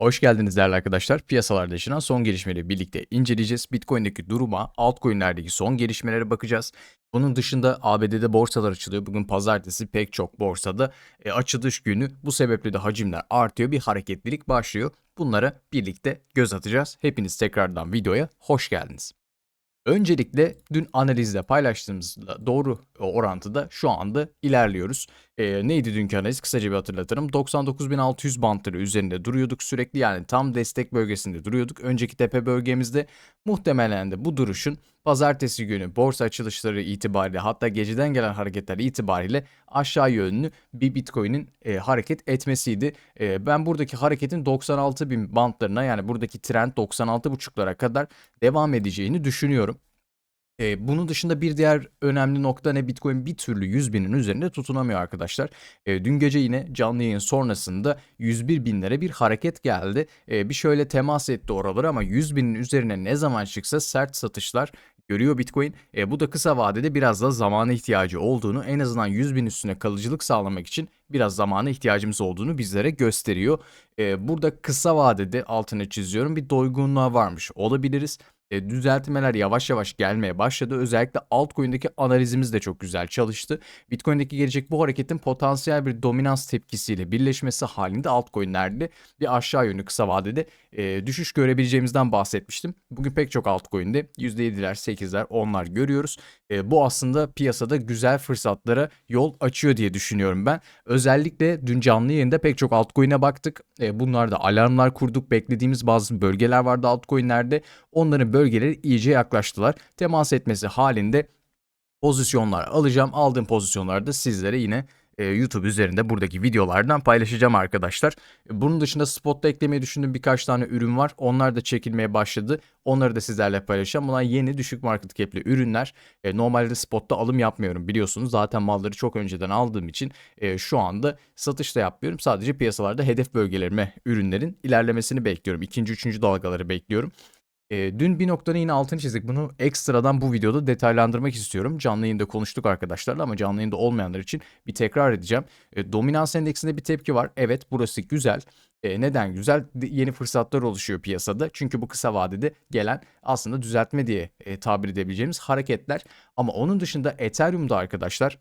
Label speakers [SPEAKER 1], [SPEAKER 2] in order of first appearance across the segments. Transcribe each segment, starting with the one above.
[SPEAKER 1] Hoş geldiniz değerli arkadaşlar. Piyasalarda yaşanan son gelişmeleri birlikte inceleyeceğiz. Bitcoin'deki duruma, altcoin'lerdeki son gelişmelere bakacağız. Bunun dışında ABD'de borsalar açılıyor. Bugün pazartesi pek çok borsada e, açılış günü. Bu sebeple de hacimler artıyor. Bir hareketlilik başlıyor. Bunlara birlikte göz atacağız. Hepiniz tekrardan videoya hoş geldiniz. Öncelikle dün analizde paylaştığımızda doğru orantıda şu anda ilerliyoruz. E, neydi dünkü analiz? Kısaca bir hatırlatırım. 99.600 bantları üzerinde duruyorduk sürekli yani tam destek bölgesinde duruyorduk. Önceki tepe bölgemizde muhtemelen de bu duruşun pazartesi günü borsa açılışları itibariyle hatta geceden gelen hareketler itibariyle aşağı yönlü bir Bitcoin'in e, hareket etmesiydi. E, ben buradaki hareketin 96.000 bantlarına yani buradaki trend 96.5'lara kadar devam edeceğini düşünüyorum. E, bunun dışında bir diğer önemli nokta ne Bitcoin bir türlü 100 binin üzerinde tutunamıyor arkadaşlar. E, dün gece yine canlı yayın sonrasında 101 binlere bir hareket geldi. E, bir şöyle temas etti oraları ama 100 binin üzerine ne zaman çıksa sert satışlar görüyor Bitcoin. E, bu da kısa vadede biraz da zamana ihtiyacı olduğunu en azından 100 bin üstüne kalıcılık sağlamak için biraz zamana ihtiyacımız olduğunu bizlere gösteriyor. E, burada kısa vadede altını çiziyorum bir doygunluğa varmış olabiliriz e, düzeltmeler yavaş yavaş gelmeye başladı. Özellikle altcoin'deki analizimiz de çok güzel çalıştı. Bitcoin'deki gelecek bu hareketin potansiyel bir dominans tepkisiyle birleşmesi halinde altcoin'lerde bir aşağı yönlü kısa vadede e, düşüş görebileceğimizden bahsetmiştim. Bugün pek çok altcoin'de %7'ler, 8'ler, 10'lar görüyoruz. E, bu aslında piyasada güzel fırsatlara yol açıyor diye düşünüyorum ben. Özellikle dün canlı yayında pek çok altcoin'e baktık. E, bunlarda alarmlar kurduk. Beklediğimiz bazı bölgeler vardı altcoin'lerde. Onların bölgeleri iyice yaklaştılar. Temas etmesi halinde pozisyonlar alacağım. Aldığım pozisyonlarda sizlere yine e, YouTube üzerinde buradaki videolardan paylaşacağım arkadaşlar. Bunun dışında spotta eklemeyi düşündüğüm birkaç tane ürün var. Onlar da çekilmeye başladı. Onları da sizlerle paylaşacağım. Bunlar yeni düşük market cap'li ürünler. E, normalde spotta alım yapmıyorum biliyorsunuz. Zaten malları çok önceden aldığım için e, şu anda satış da yapmıyorum. Sadece piyasalarda hedef bölgelerime ürünlerin ilerlemesini bekliyorum. İkinci, üçüncü dalgaları bekliyorum. E, dün bir noktanın yine altını çizdik. Bunu ekstradan bu videoda detaylandırmak istiyorum. Canlı yayında konuştuk arkadaşlarla ama canlı yayında olmayanlar için bir tekrar edeceğim. E, dominans endeksinde bir tepki var. Evet burası güzel. E, neden güzel? Yeni fırsatlar oluşuyor piyasada. Çünkü bu kısa vadede gelen aslında düzeltme diye e, tabir edebileceğimiz hareketler. Ama onun dışında Ethereum'da arkadaşlar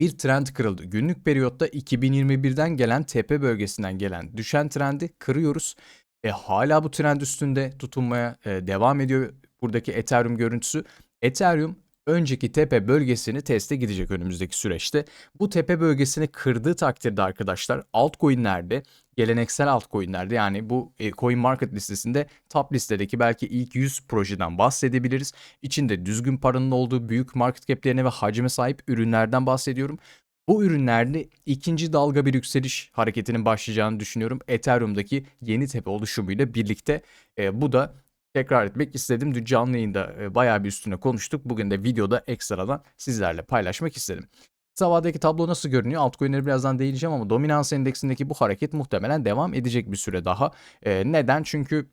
[SPEAKER 1] bir trend kırıldı. Günlük periyotta 2021'den gelen tepe bölgesinden gelen düşen trendi kırıyoruz. E, hala bu trend üstünde tutunmaya e, devam ediyor buradaki Ethereum görüntüsü. Ethereum önceki tepe bölgesini teste gidecek önümüzdeki süreçte. Bu tepe bölgesini kırdığı takdirde arkadaşlar altcoin'lerde geleneksel altcoin'lerde yani bu e, coin market listesinde top listedeki belki ilk 100 projeden bahsedebiliriz. İçinde düzgün paranın olduğu büyük market cap'lerine ve hacme sahip ürünlerden bahsediyorum. Bu ürünlerde ikinci dalga bir yükseliş hareketinin başlayacağını düşünüyorum. Ethereum'daki yeni tepe oluşumuyla birlikte e, bu da tekrar etmek istedim. Dün canlı yayında e, bayağı bir üstüne konuştuk. Bugün de videoda ekstradan sizlerle paylaşmak istedim. Savadaki tablo nasıl görünüyor? Altcoin'leri birazdan değineceğim ama dominans endeksindeki bu hareket muhtemelen devam edecek bir süre daha. E, neden? Çünkü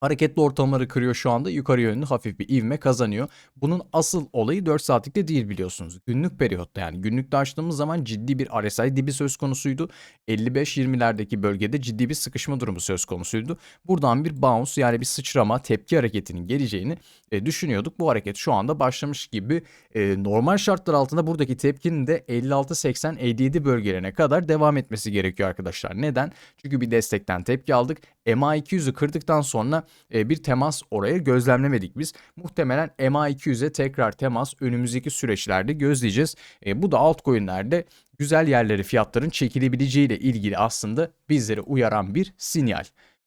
[SPEAKER 1] Hareketli ortamları kırıyor şu anda. Yukarı yönlü hafif bir ivme kazanıyor. Bunun asıl olayı 4 saatlikte değil biliyorsunuz. Günlük periyotta yani günlükte açtığımız zaman ciddi bir RSI dibi söz konusuydu. 55-20'lerdeki bölgede ciddi bir sıkışma durumu söz konusuydu. Buradan bir bounce yani bir sıçrama tepki hareketinin geleceğini e, düşünüyorduk. Bu hareket şu anda başlamış gibi. E, normal şartlar altında buradaki tepkinin de 56-80-57 bölgelerine kadar devam etmesi gerekiyor arkadaşlar. Neden? Çünkü bir destekten tepki aldık. MA200'ü kırdıktan sonra e, bir temas oraya gözlemlemedik biz. Muhtemelen MA200'e tekrar temas önümüzdeki süreçlerde gözleyeceğiz. E, bu da altcoin'lerde güzel yerleri fiyatların çekilebileceği ile ilgili aslında bizleri uyaran bir sinyal.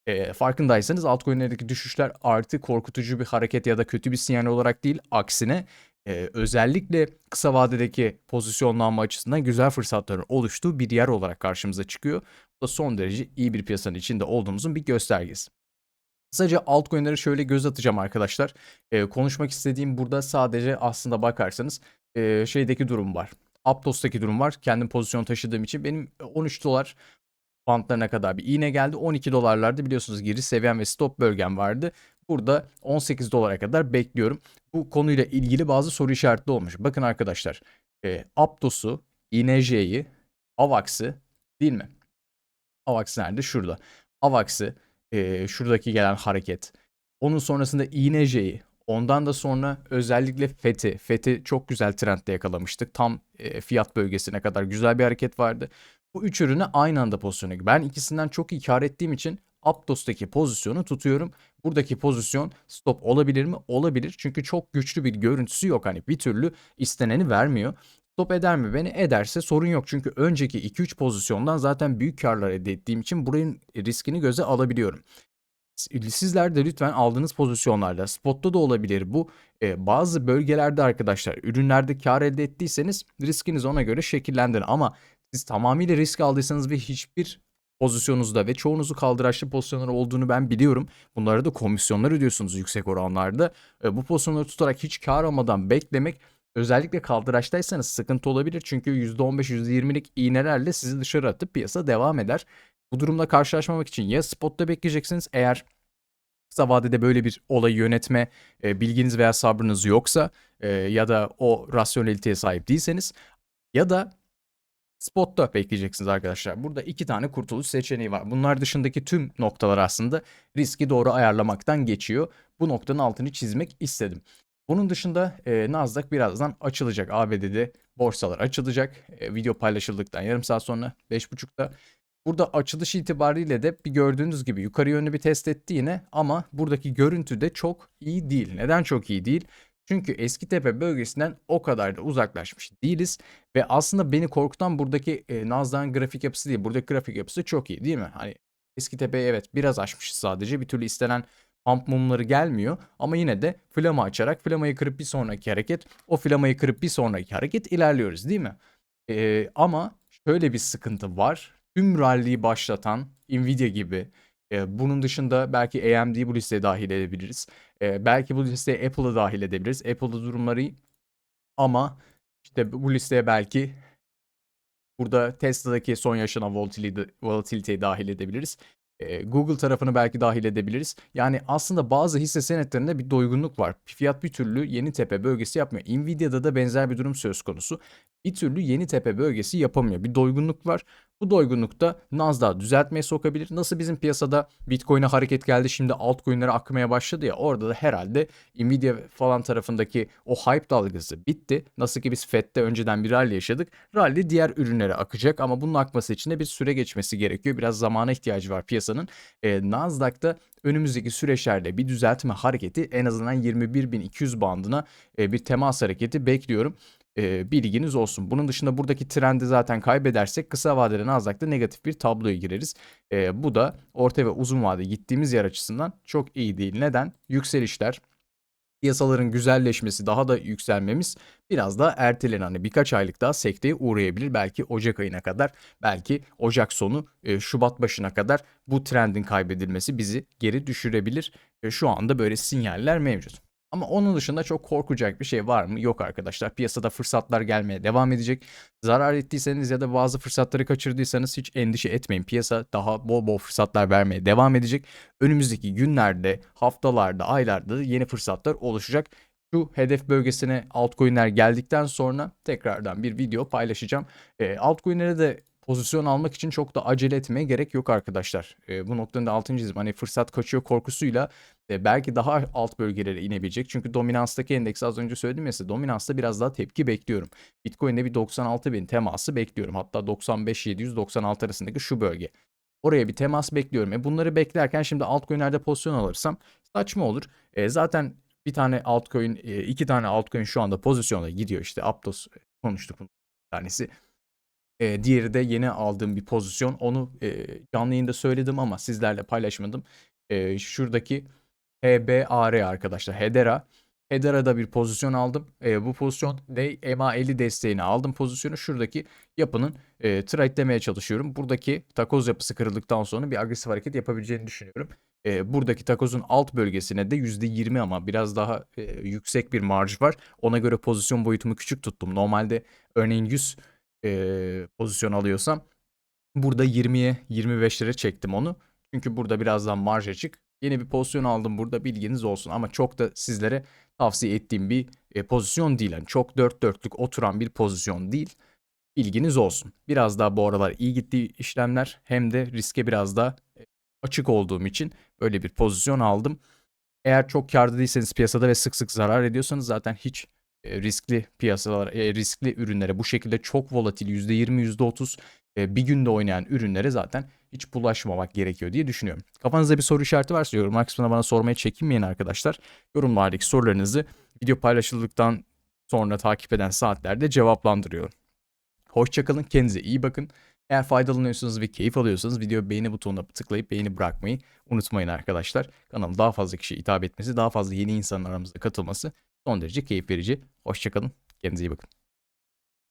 [SPEAKER 1] E, farkındaysanız altcoin'lerdeki düşüşler artı korkutucu bir hareket ya da kötü bir sinyal olarak değil aksine e, özellikle kısa vadedeki pozisyonlanma açısından güzel fırsatların oluştuğu bir yer olarak karşımıza çıkıyor. Da son derece iyi bir piyasanın içinde olduğumuzun bir göstergesi. Kısaca altcoin'lere şöyle göz atacağım arkadaşlar. Ee, konuşmak istediğim burada sadece aslında bakarsanız e, şeydeki durum var. Aptos'taki durum var. Kendim pozisyon taşıdığım için benim 13 dolar bantlarına kadar bir iğne geldi. 12 dolarlarda biliyorsunuz giriş seviyem ve stop bölgem vardı. Burada 18 dolara kadar bekliyorum. Bu konuyla ilgili bazı soru işaretli olmuş. Bakın arkadaşlar. E, Aptos'u, INJ'yi, AVAX'ı değil mi? AVAX nerede? Şurada. Avax'ı, eee, şuradaki gelen hareket. Onun sonrasında iğneceyi. Ondan da sonra özellikle FET'i. FET'i çok güzel trendde yakalamıştık. Tam eee, fiyat bölgesine kadar güzel bir hareket vardı. Bu üç ürünü aynı anda pozisyona Ben ikisinden çok iyi kar ettiğim için Aptos'taki pozisyonu tutuyorum. Buradaki pozisyon stop olabilir mi? Olabilir. Çünkü çok güçlü bir görüntüsü yok. Hani bir türlü isteneni vermiyor. Stop eder mi beni? Ederse sorun yok. Çünkü önceki 2-3 pozisyondan zaten büyük karlar elde ettiğim için buranın riskini göze alabiliyorum. Sizler de lütfen aldığınız pozisyonlarda spotta da olabilir bu. e, bazı bölgelerde arkadaşlar ürünlerde kar elde ettiyseniz riskinizi ona göre şekillendirin. Ama siz tamamıyla risk aldıysanız ve hiçbir pozisyonunuzda ve çoğunuzu kaldıraçlı pozisyonlar olduğunu ben biliyorum. Bunlara da komisyonlar ödüyorsunuz yüksek oranlarda. E, bu pozisyonları tutarak hiç kar almadan beklemek özellikle kaldıraçtaysanız sıkıntı olabilir. Çünkü %15, %20'lik iğnelerle sizi dışarı atıp piyasa devam eder. Bu durumla karşılaşmamak için ya spotta bekleyeceksiniz eğer kısa vadede böyle bir olayı yönetme e, bilginiz veya sabrınız yoksa e, ya da o rasyoneliteye sahip değilseniz ya da spotta bekleyeceksiniz arkadaşlar. Burada iki tane kurtuluş seçeneği var. Bunlar dışındaki tüm noktalar aslında riski doğru ayarlamaktan geçiyor. Bu noktanın altını çizmek istedim. Bunun dışında e, Nasdaq birazdan açılacak. ABD'de borsalar açılacak. E, video paylaşıldıktan yarım saat sonra 5.30'da. Burada açılış itibariyle de bir gördüğünüz gibi yukarı yönlü bir test etti yine ama buradaki görüntü de çok iyi değil. Neden çok iyi değil? Çünkü eski tepe bölgesinden o kadar da uzaklaşmış değiliz ve aslında beni korkutan buradaki e, Nasdaq'ın grafik yapısı değil. Buradaki grafik yapısı çok iyi değil mi? Hani eski tepeyi evet biraz aşmışız sadece. Bir türlü istenen pump mumları gelmiyor ama yine de flama açarak flamayı kırıp bir sonraki hareket, o flamayı kırıp bir sonraki hareket ilerliyoruz değil mi? Ee, ama şöyle bir sıkıntı var. Tüm rally'yi başlatan Nvidia gibi e, bunun dışında belki AMD'yi bu listeye dahil edebiliriz. E, belki bu listeye Apple'ı dahil edebiliriz. Apple'da durumları ama işte bu listeye belki burada Tesla'daki son yaşanan volatility, volatility'yi dahil edebiliriz. Google tarafını belki dahil edebiliriz. Yani aslında bazı hisse senetlerinde bir doygunluk var. Fiyat bir türlü yeni tepe bölgesi yapmıyor. Nvidia'da da benzer bir durum söz konusu. Bir türlü yeni tepe bölgesi yapamıyor. Bir doygunluk var. Bu doygunlukta Nasdaq düzeltmeye sokabilir. Nasıl bizim piyasada Bitcoin'e hareket geldi şimdi altcoin'lere akmaya başladı ya orada da herhalde Nvidia falan tarafındaki o hype dalgası bitti. Nasıl ki biz FED'de önceden bir rally yaşadık. Rally diğer ürünlere akacak ama bunun akması için de bir süre geçmesi gerekiyor. Biraz zamana ihtiyacı var piyasanın. Ee, Nasdaq'ta önümüzdeki süreçlerde bir düzeltme hareketi en azından 21.200 bandına e, bir temas hareketi bekliyorum e, bilginiz olsun. Bunun dışında buradaki trendi zaten kaybedersek kısa vadede Nasdaq'ta negatif bir tabloya gireriz. E, bu da orta ve uzun vade gittiğimiz yer açısından çok iyi değil. Neden? Yükselişler, piyasaların güzelleşmesi, daha da yükselmemiz biraz daha ertelen. Hani birkaç aylık daha sekteye uğrayabilir. Belki Ocak ayına kadar, belki Ocak sonu, e, Şubat başına kadar bu trendin kaybedilmesi bizi geri düşürebilir. E, şu anda böyle sinyaller mevcut. Ama onun dışında çok korkacak bir şey var mı? Yok arkadaşlar. Piyasada fırsatlar gelmeye devam edecek. Zarar ettiyseniz ya da bazı fırsatları kaçırdıysanız hiç endişe etmeyin. Piyasa daha bol bol fırsatlar vermeye devam edecek. Önümüzdeki günlerde, haftalarda, aylarda da yeni fırsatlar oluşacak. Şu hedef bölgesine altcoin'ler geldikten sonra tekrardan bir video paylaşacağım. E, altcoin'lere de pozisyon almak için çok da acele etmeye gerek yok arkadaşlar. E, bu noktanın da altını çizim. Hani fırsat kaçıyor korkusuyla e, belki daha alt bölgelere inebilecek. Çünkü dominanstaki endeks az önce söyledim ya size dominansta biraz daha tepki bekliyorum. Bitcoin'de bir 96 bin teması bekliyorum. Hatta 95 796 arasındaki şu bölge. Oraya bir temas bekliyorum. E bunları beklerken şimdi altcoin'lerde pozisyon alırsam saçma olur. E, zaten bir tane altcoin, e, iki tane altcoin şu anda pozisyonda gidiyor. İşte Aptos konuştuk bunun tanesi. E, diğeri de yeni aldığım bir pozisyon. Onu e, canlı yayında söyledim ama sizlerle paylaşmadım. E, şuradaki HBAR arkadaşlar. Hedera. Hedera'da bir pozisyon aldım. E, bu pozisyon de MA50 desteğini aldım pozisyonu. Şuradaki yapının e, trade'lemeye çalışıyorum. Buradaki takoz yapısı kırıldıktan sonra bir agresif hareket yapabileceğini düşünüyorum. E, buradaki takozun alt bölgesine de %20 ama biraz daha e, yüksek bir marj var. Ona göre pozisyon boyutumu küçük tuttum. Normalde örneğin 100 e, pozisyon alıyorsam burada 20'ye 25'lere çektim onu. Çünkü burada birazdan marj açık. Yeni bir pozisyon aldım burada bilginiz olsun ama çok da sizlere tavsiye ettiğim bir e, pozisyon değil. Yani çok dört dörtlük oturan bir pozisyon değil. Bilginiz olsun. Biraz daha bu aralar iyi gittiği işlemler hem de riske biraz daha açık olduğum için böyle bir pozisyon aldım. Eğer çok kârda değilseniz piyasada ve sık sık zarar ediyorsanız zaten hiç riskli piyasalar, riskli ürünlere bu şekilde çok volatil %20, %30 e, bir günde oynayan ürünlere zaten hiç bulaşmamak gerekiyor diye düşünüyorum. Kafanızda bir soru işareti varsa yorumlar kısmına bana sormaya çekinmeyin arkadaşlar. Yorumlardaki sorularınızı video paylaşıldıktan sonra takip eden saatlerde cevaplandırıyorum. Hoşçakalın, kendinize iyi bakın. Eğer faydalanıyorsanız ve keyif alıyorsanız video beğeni butonuna tıklayıp beğeni bırakmayı unutmayın arkadaşlar. Kanalım daha fazla kişiye hitap etmesi, daha fazla yeni insanın aramızda katılması son derece keyif verici. Hoşçakalın, kendinize iyi bakın.